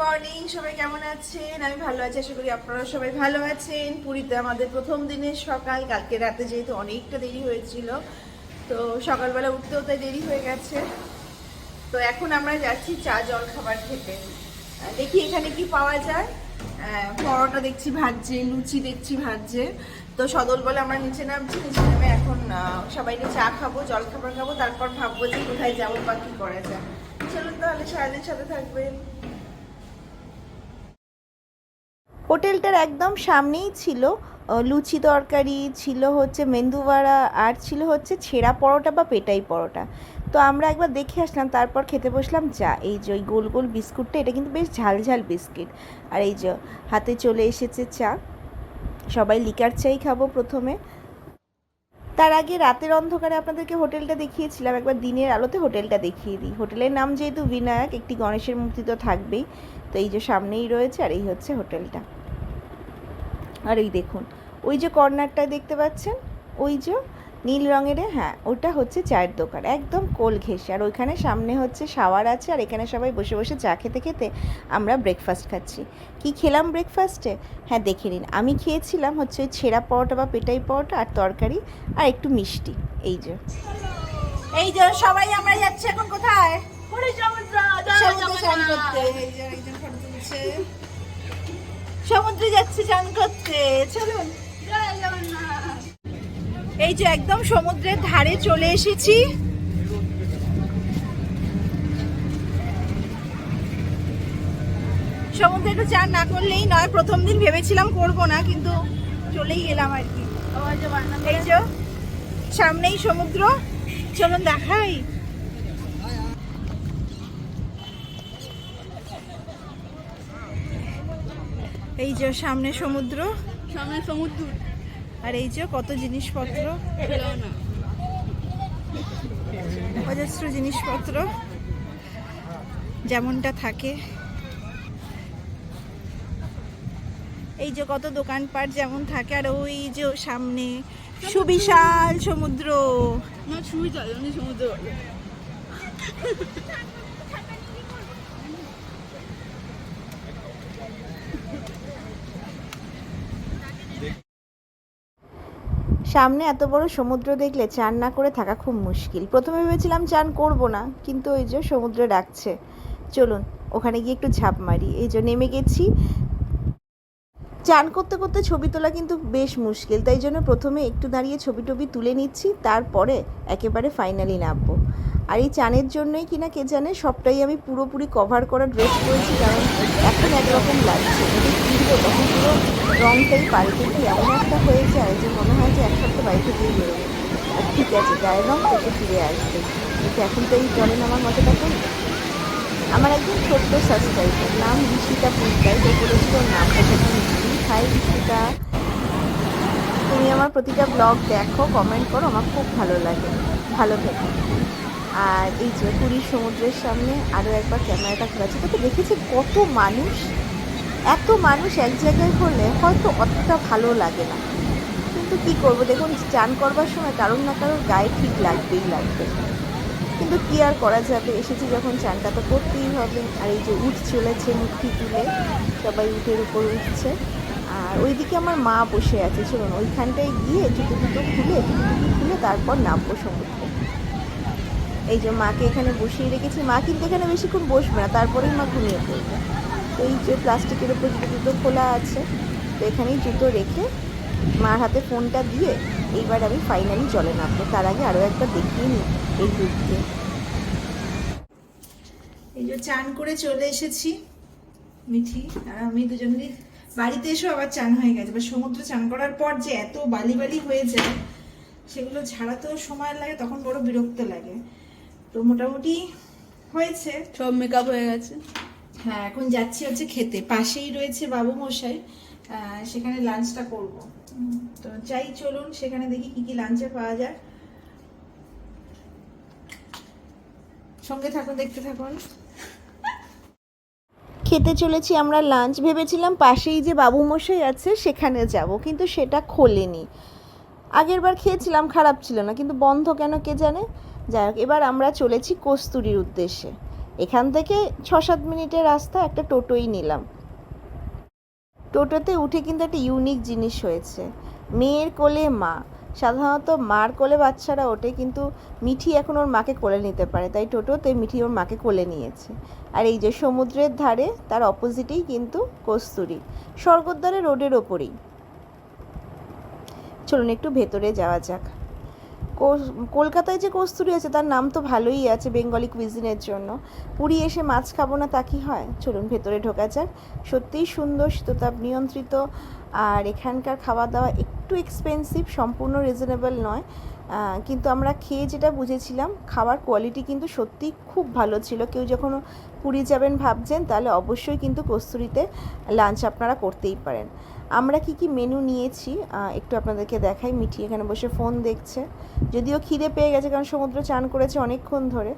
Morning সবাই কেমন আছেন? আমি ভালো আছি, আশা করি আপনারা সবাই ভালো আছেন। পুরীতে আমাদের প্রথম দিনের সকাল, কালকে রাতে যেহেতু অনেকটা দেরি হয়েছিল, তো সকালবেলা উঠতেও তাই দেরি হয়ে গেছে। তো এখন আমরা যাচ্ছি চা জল খাবার খেতে দেখি এখানে কি পাওয়া যায়। পরোটা দেখছি ভাজছে, লুচি দেখছি ভাজছে। তো সদল বলে আমরা নিচে নামছি, নিচে নেমে এখন সবাইকে চা খাব জল খাবার খাব, তারপর ভাববো যে কোথায় যাব বা কি করা যায়। চলুন তাহলে সারাদিন সাথে থাকবেন। হোটেলটার একদম সামনেই ছিল লুচি তরকারি, ছিল হচ্ছে মেন্দুবাড়া, আর ছিল হচ্ছে ছেঁড়া পরোটা বা পেটাই পরোটা। তো আমরা একবার দেখে আসলাম, তারপর খেতে বসলাম চা এই যে ওই গোল গোল বিস্কুটটা, এটা কিন্তু বেশ ঝাল ঝাল বিস্কিট। আর এই যে হাতে চলে এসেছে চা, সবাই লিকার চাই খাব প্রথমে। তার আগে রাতের অন্ধকারে আপনাদেরকে হোটেলটা দেখিয়েছিলাম, একবার দিনের আলোতে হোটেলটা দেখিয়ে দিই। হোটেলের নাম যেহেতু বিনায়ক, একটি গণেশের মূর্তি তো থাকবেই। তো এই যে সামনেই রয়েছে আর এই হচ্ছে হোটেলটা। আর ওই দেখুন ওই যে কর্নারটা দেখতে পাচ্ছেন? ওই যে নীল রঙের হ্যাঁ ওটা হচ্ছে চায়ের দোকান একদম কোল ঘেঁষে। আর ওইখানে সামনে হচ্ছে শাওয়ার আছে আর এখানে সবাই বসে বসে চা খেতে খেতে আমরা ব্রেকফাস্ট খাচ্ছি। কি খেলাম ব্রেকফাস্টে হ্যাঁ দেখে নিন। আমি খেয়েছিলাম হচ্ছে ওই ছেঁড়া পরোটা বা পেটাই পরোটা আর তরকারি আর একটু মিষ্টি এই যে। এই যে সবাই আমরা যাচ্ছি এখন কোথায়? সমুদ্রে চান করতে। একজন ফটো তুলছে। সমুদ্রে যাচ্ছে চান করতে চলুন। এই যে একদম সমুদ্রের ধারে চলে এসেছি। সমুদ্রে একটু চান না করলেই নয় প্রথম দিন ভেবেছিলাম করব না কিন্তু চলেই গেলাম আর কি। এই যে সামনেই সমুদ্র। চলুন দেখাই। এই যে সামনে সমুদ্র। সামনে সমুদ্র। আর এই যে কত জিনিসপত্র? অজস্র জিনিসপত্র। যেমনটা থাকে। এই যে কত দোকানপাট যেমন থাকে আর ওই যে সামনে সুবিশাল সমুদ্র। সমুদ্র। সামনে এত বড় সমুদ্র দেখলে চান না করে থাকা খুব মুশকিল। প্রথমে ভেবেছিলাম চান করব না, কিন্তু ওই যে সমুদ্রে ডাকছে। চলুন, ওখানে গিয়ে একটু ঝাঁপ মারি। এই যে নেমে গেছি। চান করতে করতে ছবি তোলা কিন্তু বেশ মুশকিল, তাই জন্য প্রথমে একটু দাঁড়িয়ে ছবি টবি তুলে নিচ্ছি, তারপরে একেবারে ফাইনালি নামবো। আর এই চানের জন্যই কিনা কে জানে, সবটাই আমি পুরোপুরি কভার করা ড্রেস পরেছি কারণ এখন একরকম লাগছে। ফিরবো তখন পুরো রংটাই পাল্টে কি এমন একটা হয়ে যায় যে মনে হয় যে এক সপ্তাহ বাড়ি থেকেই বেরোবো। আর ঠিক আছে গায়ের রং থেকে ফিরে আসবে। কিন্তু এখন তো এই জলে নামার মজাটা করি আমার একজন ছোট্ট সাবস্ক্রাইবার নাম ঋষিতা পুরকার যে বলেছিল মিষ্টি হাই ঋষিতা তুমি আমার প্রতিটা ব্লগ দেখো কমেন্ট করো, আমার খুব ভালো লাগে। ভালো থেকো। আর এই যে পুরীর সমুদ্রের সামনে আরও একবার ক্যামেরাটা খোলা ঘোরাচ্ছে। তো দেখেছি কত মানুষ এত মানুষ এক জায়গায় হলে হয়তো অতটা ভালো লাগে না। কিন্তু কি করব দেখুন চান করবার সময় কারোর না কারোর গায়ে ঠিক লাগবেই লাগবে। কিন্তু কি আর করা যাবে? এসেছি যখন চানটা তো করতেই হবে। আর এই যে উঠ চলেছে, মুঠি তুলে সবাই উঠের উপর উঠছে। আর ওইদিকে আমার মা বসে আছে। চলুন, ওইখানটায় গিয়ে জুতো জুতো খুলে খুলে তারপর নামবো সমুদ্রে। এই যে মাকে এখানে বসিয়ে রেখেছি। মা কিন্তু এখানে বেশিক্ষণ বসবে না, তারপরেই মা ঘুমিয়ে পড়বে। এই যে প্লাস্টিকের উপর জুতো জুতো খোলা আছে তো এখানেই জুতো রেখে মার হাতে ফোনটা দিয়ে এইবার আমি ফাইনালি জলে নামবো। তার আগে আরও একবার দেখিয়ে নিই এই দুধকে এই যে চান করে চলে এসেছি মিঠি আর আমি দুজনেরই বাড়িতে এসেও আবার চান হয়ে গেছে। বা সমুদ্র চান করার পর যে এত বালি বালি হয়ে যায় সেগুলো ঝাড়াতেও সময় লাগে তখন বড় বিরক্ত লাগে। তো মোটামুটি হয়েছে। সব মেকআপ হয়ে গেছে। হ্যাঁ এখন যাচ্ছি হচ্ছে খেতে। পাশেই রয়েছে বাবু মশাই। সেখানে লাঞ্চটা করব। তো যাই চলুন, সেখানে দেখি কি কি লাঞ্চে পাওয়া যায়। সঙ্গে থাকুন, দেখতে থাকুন। খেতে চলেছি আমরা লাঞ্চ ভেবেছিলাম পাশেই যে বাবু মশাই আছে, সেখানে যাব, কিন্তু সেটা খোলেনি। আগের বার খেয়েছিলাম, খারাপ ছিল না, কিন্তু বন্ধ কেন কে জানে? যাই হোক, এবার আমরা চলেছি কস্তুরির উদ্দেশ্যে। এখান থেকে ছ সাত মিনিটের রাস্তা একটা টোটোই নিলাম। টোটোতে উঠে কিন্তু একটা ইউনিক জিনিস হয়েছে। মেয়ের কোলে মা। সাধারণত মার কোলে বাচ্চারা ওঠে কিন্তু মিঠি এখন ওর মাকে কোলে নিতে পারে। তাই টোটোতে মিঠি ওর মাকে কোলে নিয়েছে। আর এই যে সমুদ্রের ধারে, তার অপোজিটেই কিন্তু কস্তুরি। স্বর্গদ্বারে রোডের ওপরেই। চলুন একটু ভেতরে যাওয়া যাক। কলকাতায় যে কস্তুরি আছে তার নাম তো ভালোই আছে বেঙ্গলি কুইজিনের জন্য। পুরী এসে মাছ খাব না তা কি হয়? চলুন ভেতরে ঢোকা যাক। সত্যিই সুন্দর শীততাপ নিয়ন্ত্রিত, আর এখানকার খাওয়া দাওয়া একটু এক্সপেন্সিভ সম্পূর্ণ রিজনেবল নয়। কিন্তু আমরা খেয়ে যেটা বুঝেছিলাম, খাবার কোয়ালিটি কিন্তু সত্যিই খুব ভালো ছিল। কেউ যখন পুরী যাবেন ভাবছেন, তাহলে অবশ্যই কিন্তু কস্তুরিতে লাঞ্চ আপনারা করতেই পারেন। আমরা কি কি মেনু নিয়েছি একটু আপনাদেরকে দেখাই। মিঠি এখানে বসে ফোন দেখছে। যদিও খিদে পেয়ে গেছে, কারণ সমুদ্র চান করেছে অনেকক্ষণ ধরে।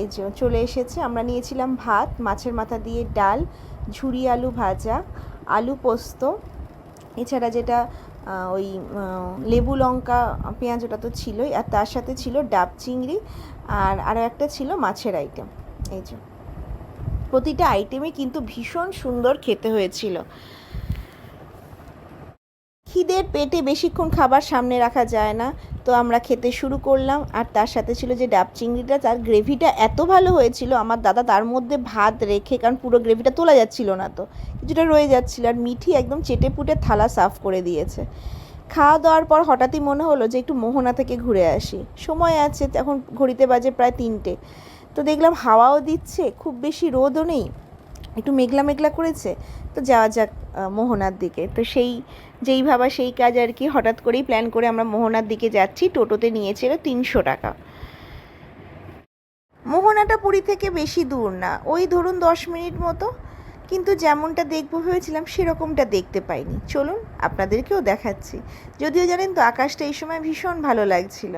এই যে, চলে এসেছে। আমরা নিয়েছিলাম ভাত, মাছের মাথা দিয়ে ডাল, ঝুরি আলু ভাজা, আলু পোস্ত। এছাড়া যেটা ওই লেবু লঙ্কা, পেঁয়াজ ওটা তো ছিলই, আর তার সাথে ছিল ডাব চিংড়ি, আর আরও একটা ছিল মাছের আইটেম এই যে। প্রতিটা আইটেমে কিন্তু ভীষণ সুন্দর খেতে হয়েছিল। খিদের পেটে বেশিক্ষণ খাবার সামনে রাখা যায় না। তো আমরা খেতে শুরু করলাম, আর তার সাথে ছিল যে ডাব চিংড়িটা, তার গ্রেভিটা এত ভালো হয়েছিল, আমার দাদা তার মধ্যে ভাত রেখে, কারণ পুরো গ্রেভিটা তোলা যাচ্ছিল না তো, কিছুটা রয়ে যাচ্ছিল, আর মিঠি একদম চেটে পুটে থালা সাফ করে দিয়েছে। খাওয়া দাওয়ার পর হঠাৎই মনে হলো যে একটু মোহনা থেকে ঘুরে আসি, সময় আছে, এখন ঘড়িতে বাজে প্রায় তিনটে, তো দেখলাম হাওয়াও দিচ্ছে, খুব বেশি রোদও নেই একটু মেঘলা মেঘলা করেছে, তো যাওয়া যাক মোহনার দিকে। তো সেই, যেই ভাবা সেই কাজ আর কি, হঠাৎ করেই প্ল্যান করে আমরা মোহনার দিকে যাচ্ছি, টোটোতে নিয়েছিল তিনশো টাকা। মোহনাটা পুরী থেকে বেশি দূর না, ওই ধরুন দশ মিনিট মতো, কিন্তু যেমনটা দেখব ভেবেছিলাম সেরকমটা দেখতে পাইনি। চলুন, আপনাদেরকেও দেখাচ্ছি। যদিও জানেন তো, আকাশটা এই সময় ভীষণ ভালো লাগছিল।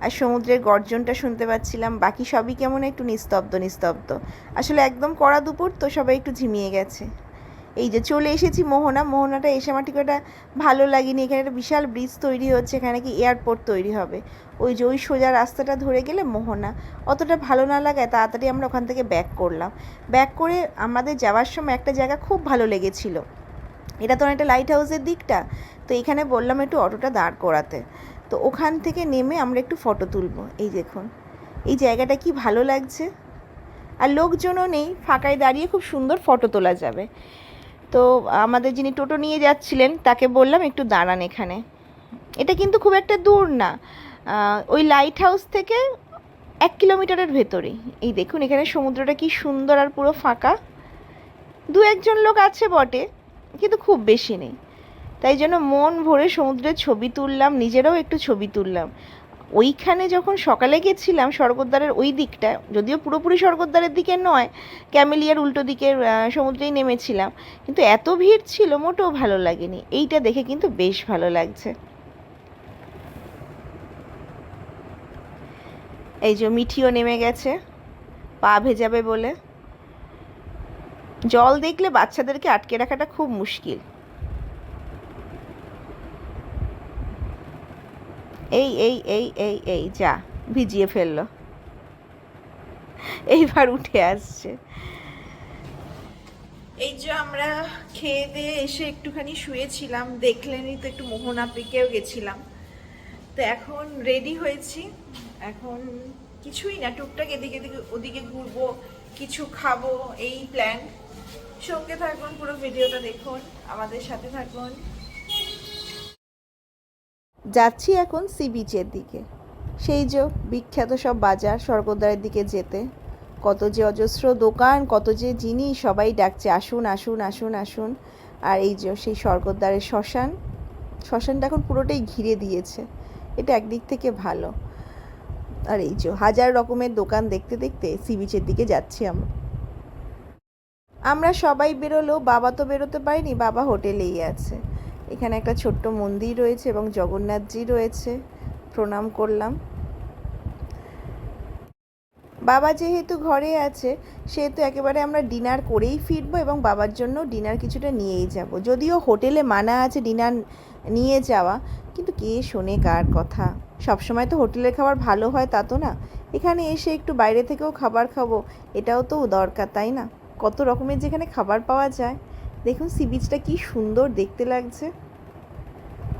আর সমুদ্রের গর্জনটা শুনতে পাচ্ছিলাম। বাকি সবই কেমন একটু নিস্তব্ধ নিস্তব্ধ। আসলে একদম কড়া দুপুর, তো সবাই একটু ঝিমিয়ে গেছে। এই যে চলে এসেছি মোহনা। মোহনাটা এসে আমার ঠিক ওটা ভালো লাগেনি। এখানে একটা বিশাল ব্রিজ তৈরি হচ্ছে। এখানে কি এয়ারপোর্ট তৈরি হবে। ওই যে ওই সোজা রাস্তাটা ধরে গেলে মোহনা। অতটা ভালো না লাগায় তাড়াতাড়ি আমরা ওখান থেকে ব্যাক করলাম। ব্যাক করে আমাদের যাওয়ার সময় একটা জায়গা খুব ভালো লেগেছিল। এটা তো অনেকটা লাইট হাউসের দিকটা। তো এখানে বললাম একটু অটোটা দাঁড় করাতে। তো ওখান থেকে নেমে আমরা একটু ফটো তুলবো। এই দেখুন, এই জায়গাটা কি ভালো লাগছে? আর লোকজনও নেই, ফাঁকায় দাঁড়িয়ে খুব সুন্দর ফটো তোলা যাবে। তো আমাদের যিনি টোটো নিয়ে যাচ্ছিলেন, তাকে বললাম একটু দাঁড়ান এখানে। এটা কিন্তু খুব একটা দূর না ওই লাইট হাউস থেকে এক কিলোমিটারের ভেতরেই। এই দেখুন, এখানে সমুদ্রটা কি সুন্দর আর পুরো ফাঁকা। দু একজন লোক আছে বটে, কিন্তু খুব বেশি নেই। তাই জন্য মন ভরে সমুদ্রের ছবি তুললাম, নিজেরাও একটু ছবি তুললাম। ওইখানে যখন সকালে গেছিলাম স্বর্গদ্বারের ওই দিকটা, যদিও পুরোপুরি স্বর্গদ্বারের দিকে নয়, ক্যামেলিয়ার উল্টো দিকের সমুদ্রেই নেমেছিলাম, কিন্তু এত ভিড় ছিল মোটেও ভালো লাগেনি। এইটা দেখে কিন্তু বেশ ভালো লাগছে। এই যে মিঠিও নেমে গেছে, পা ভেজাবে বলে। জল দেখলে বাচ্চাদেরকে আটকে রাখাটা খুব মুশকিল। এই এই এই এই এই, যা, ভিজিয়ে ফেলল। এইবার উঠে আসছে। এই যে আমরা খেয়ে দিয়ে এসে একটুখানি শুয়েছিলাম, দেখলেনই তো একটু মোহনা পিকেও গেছিলাম। তো এখন রেডি হয়েছি। এখন কিছুই না, টুকটাক এদিকে এদিকে, ওদিকে ঘুরবো, কিছু খাব, এই প্ল্যান সঙ্গে থাকুন, পুরো ভিডিওটা দেখুন, আমাদের সাথে থাকুন। যাচ্ছি এখন সি বিচের দিকে। সেই যে বিখ্যাত সব বাজার, স্বর্গদ্বারের দিকে যেতে। কত যে অজস্র দোকান, কত যে জিনিস সবাই ডাকছে, আসুন আসুন আসুন আসুন। আর এই যে সেই স্বর্গদ্বারের শ্মশান, শ্মশানটা এখন পুরোটাই ঘিরে দিয়েছে। এটা একদিক থেকে ভালো। আর এই যে হাজার রকমের দোকান দেখতে দেখতে সি বিচের দিকে যাচ্ছি আমরা। আমরা সবাই বেরোলেও বাবা তো বেরোতে পারিনি, বাবা হোটেলেই আছে। এখানে একটা ছোট্ট মন্দির রয়েছে এবং জগন্নাথজি রয়েছে। প্রণাম করলাম। বাবা যেহেতু ঘরে আছে, সেহেতু একেবারে আমরা ডিনার করেই ফিরবো এবং বাবার জন্য ডিনার কিছুটা নিয়েই যাব। যদিও হোটেলে মানা আছে ডিনার নিয়ে যাওয়া, কিন্তু কে শোনে কার কথা? সবসময় তো হোটেলের খাবার ভালো হয় তা তো না। এখানে এসে একটু বাইরে থেকেও খাবার খাব, এটাও তো দরকার, তাই না? কত রকমের যেখানে খাবার পাওয়া যায়। দেখুন, সি বিচটা কি সুন্দর দেখতে লাগছে।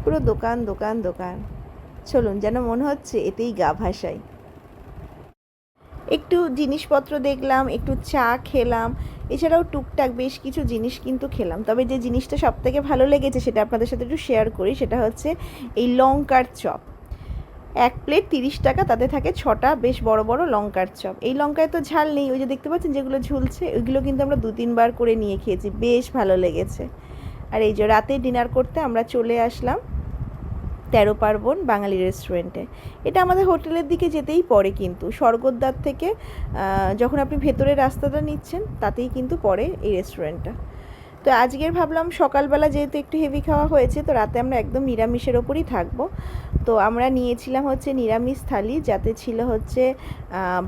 পুরো দোকান দোকান দোকান। চলুন, যেন মনে হচ্ছে এতেই গা ভাসাই। একটু জিনিসপত্র দেখলাম, একটু চা খেলাম। এছাড়াও টুকটাক বেশ কিছু জিনিস কিন্তু খেলাম। তবে যে জিনিসটা সব থেকে ভালো লেগেছে, সেটা আপনাদের সাথে একটু শেয়ার করি, সেটা হচ্ছে এই লঙ্কার চপ। এক প্লেট তিরিশ টাকা, তাতে থাকে ছটা বেশ বড় বড় লঙ্কার চপ। এই লঙ্কায় তো ঝাল নেই, ওই যে দেখতে পাচ্ছেন যেগুলো ঝুলছে, ওইগুলো কিন্তু আমরা দু তিনবার করে নিয়ে খেয়েছি, বেশ ভালো লেগেছে। আর এই যে রাতে ডিনার করতে আমরা চলে আসলাম তেরো পার্বণ বাঙালি রেস্টুরেন্টে এটা আমাদের হোটেলের দিকে যেতেই পড়ে কিন্তু, স্বর্গদ্বার থেকে যখন আপনি ভেতরের রাস্তাটা নিচ্ছেন, তাতেই কিন্তু পড়ে এই রেস্টুরেন্টটা তো আজকের ভাবলাম সকালবেলা যেহেতু একটু হেভি খাওয়া হয়েছে, তো রাতে আমরা একদম নিরামিষের ওপরই থাকব। তো আমরা নিয়েছিলাম হচ্ছে নিরামিষ থালি, যাতে ছিল হচ্ছে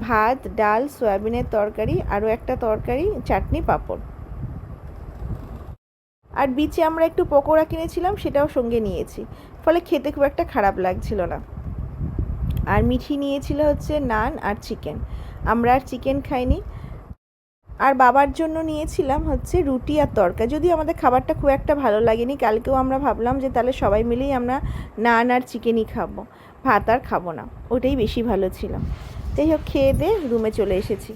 ভাত, ডাল, সয়াবিনের তরকারি, আরও একটা তরকারি, চাটনি, পাঁপড়। আর বিচে আমরা একটু পকোড়া কিনেছিলাম, সেটাও সঙ্গে নিয়েছি। ফলে খেতে খুব একটা খারাপ লাগছিল না। আর মিঠি নিয়েছিল হচ্ছে নান আর চিকেন। আমরা আর চিকেন খাইনি। আর বাবার জন্য নিয়েছিলাম হচ্ছে রুটি আর তরকা। যদিও আমাদের খাবারটা খুব একটা ভালো লাগেনি কালকেও আমরা ভাবলাম যে তাহলে সবাই মিলেই আমরা নান আর চিকেনই খাব ভাত আর খাব না ওটাই বেশি ভালো ছিল। যাই হোক খেয়ে দিয়ে রুমে চলে এসেছি।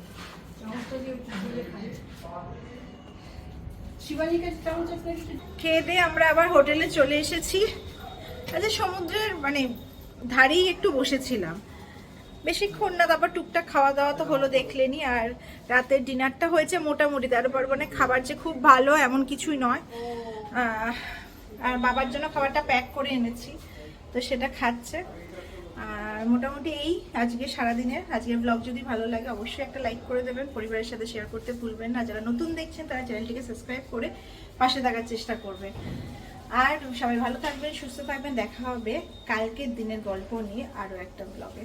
খেয়ে দিয়ে আমরা আবার হোটেলে চলে এসেছি। আচ্ছা সমুদ্রের মানে ধারেই একটু বসেছিলাম। বেশিক্ষণ না, তারপর টুকটাক খাওয়া দাওয়া তো হলো দেখলেনি আর রাতের ডিনারটা হয়েছে মোটামুটি, তার উপর মানে খাবার যে খুব ভালো এমন কিছুই নয়। আর বাবার জন্য খাবারটা প্যাক করে এনেছি, তো সেটা খাচ্ছে। আর মোটামুটি এই আজকে সারাদিনের আজকের ব্লগ যদি ভালো লাগে অবশ্যই একটা লাইক করে দেবেন, পরিবারের সাথে শেয়ার করতে ভুলবেন না। যারা নতুন দেখছেন, তারা চ্যানেলটিকে সাবস্ক্রাইব করে পাশে থাকার চেষ্টা করবেন। আর সবাই ভালো থাকবেন, সুস্থ থাকবেন, দেখা হবে কালকের দিনের গল্প নিয়ে আরও একটা ব্লগে